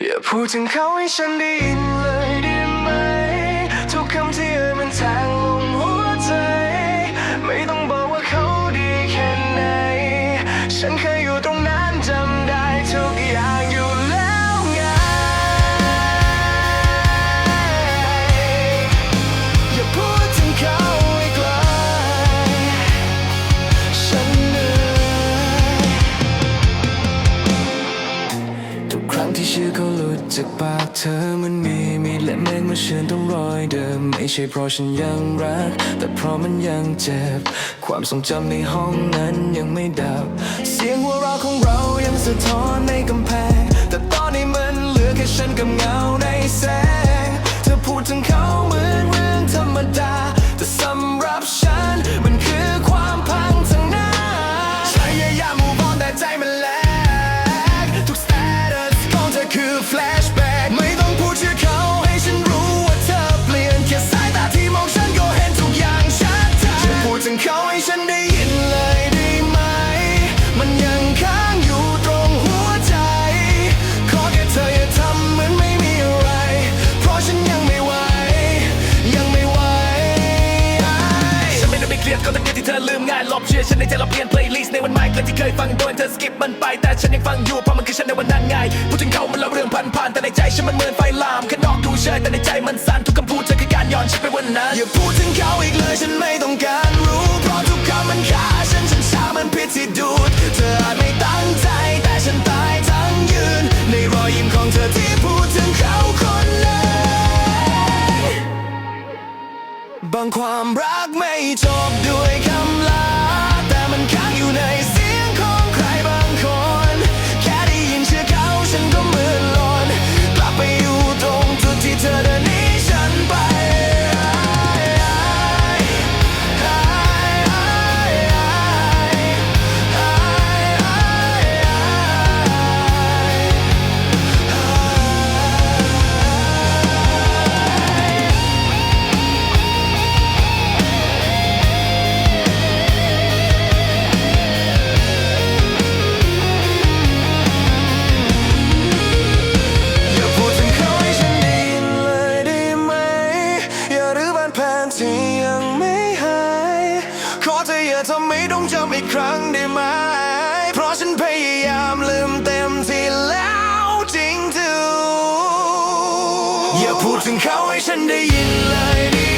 อย่าพูดถึงเขาให้ฉันได้ยินเลยได้ไหม ทุกคำที่เอ่ยมันแทง จากปากเธอมันมีมีและเมฆมาเชื่อนต้องรอยเดิม ไม่ใช่เพราะฉันยังรัก แต่เพราะมันยังเจ็บ ความทรงจำในห้องนั้นยังไม่ดับ เสียงหัวเราะของเรายังสะท้อนในกำแพง ขอ ลืมง่ายลบเชื่อฉันในใจเราเปลี่ยน playlist ในวันใหม่เกินที่เคยฟังโดนเธอสกิปมันไป แต่ฉันยังฟังอยู่เพราะมันคือฉันในวันนั้นไงพูดถึงเขามันละเรื่องพันผ่านๆแต่ในใจฉันมันเหมือนไฟลามข้างนอกดูเฉยแต่ในใจมันสั่นทุกคำพูดเธอคือการย้อนฉันไปวันนั้นอย่าพูดถึงเขาอีกเลยฉันไม่ต้องการรู้เพราะทุกคำมันฆ่าฉันฉันชามันพิษที่ดูดเธออาจไม่ตั้งใจแต่ฉันตายทั้งยืน ในรอยยิ้มของเธอที่พูดถึงเขาคนนั้นบางความรักไม่จบด้วย ที่ยังไม่หาย ขอเธออย่าทำให้ต้องจำอีกครั้งได้ไหม เพราะฉันพยายามลืมเต็มที่แล้วจริงๆอย่าพูดถึงเขาให้ฉันได้ยินเลยดี